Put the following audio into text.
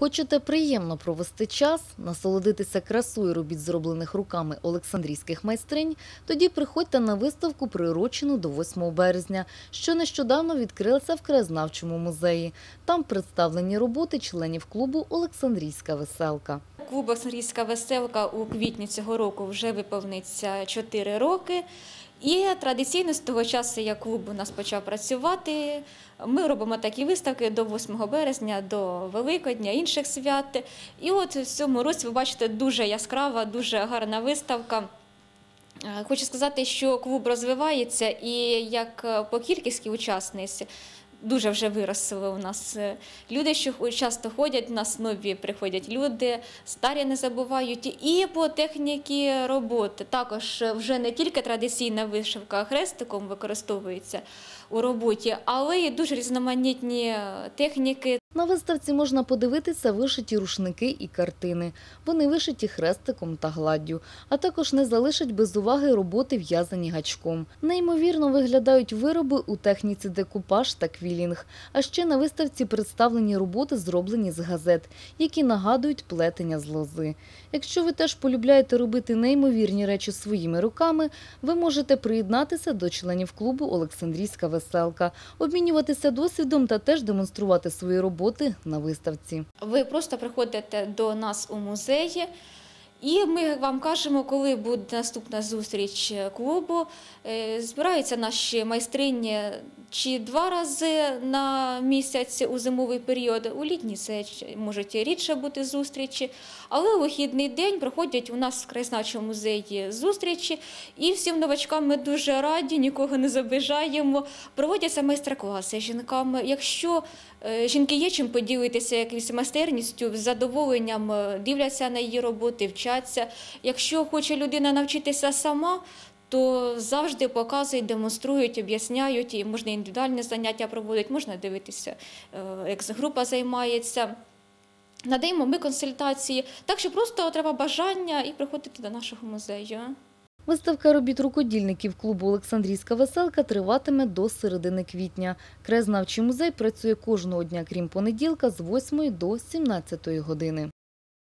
Хочете приємно провести час, насолодитися красою робіт, зроблених руками олександрійських майстринь? Тоді приходьте на виставку, приурочену до 8 березня, що нещодавно відкрилася в краєзнавчому музеї. Там представлені роботи членів клубу Олександрійська веселка. Клуб «Олександрійська веселка» у квітні цього року вже виповниться 4 роки. І традиційно з того часу, як клуб у нас почав працювати, ми робимо такі виставки до 8 березня, до Великодня, інших свят. І от в цьому році ви бачите дуже яскрава, дуже гарна виставка. Е, Хочу сказати, що клуб розвивається і як е, по кількості учасниць дуже вже виросли у нас е, люди, що часто ходять, у нас нові приходять люди, старі не забувають. І по техніці роботи також е, вже не тільки традиційна вишивка хрестиком використовується у роботі, але й дуже різноманітні е, техніки, На виставці можна подивитися вишиті рушники і картини. Вони вишиті хрестиком та гладдю, а також не залишать без уваги роботи, в'язані гачком. Неймовірно виглядають вироби у техніці декупаж та квілінг. А ще на виставці представлені роботи, зроблені з газет, які нагадують плетення з лози. Якщо ви теж полюбляєте робити неймовірні речі своїми руками, ви можете приєднатися до членів клубу Олександрійська веселка, обмінюватися досвідом та теж демонструвати свої роботи на виставці. Ви просто приходите до нас у музеї, і ми вам кажемо, коли буде наступна зустріч клубу. Е, Збираються наші майстрині чи два рази на місяць у зимовий період. У літній це можуть рідше бути зустрічі, але у вихідний день проходять у нас в краєзнавчому музеї зустрічі. І всім новачкам ми дуже раді, нікого не забижаємо. Проводяться майстер-класи з жінками. Якщо е, жінки є чим поділитися якоюсь майстерністю, з задоволенням е, дивляться на її роботи, вчаться. Якщо хоче людина навчитися сама, то завжди показують, демонструють, об'ясняють, і можна індивідуальні заняття проводити, можна дивитися, е, як група займається. Надаємо ми консультації, так що просто треба бажання і приходити до нашого музею. Виставка робіт рукодільників клубу Олександрійська веселка триватиме до середини квітня. Краєзнавчий музей працює кожного дня, крім понеділка, з 8 до 17 години.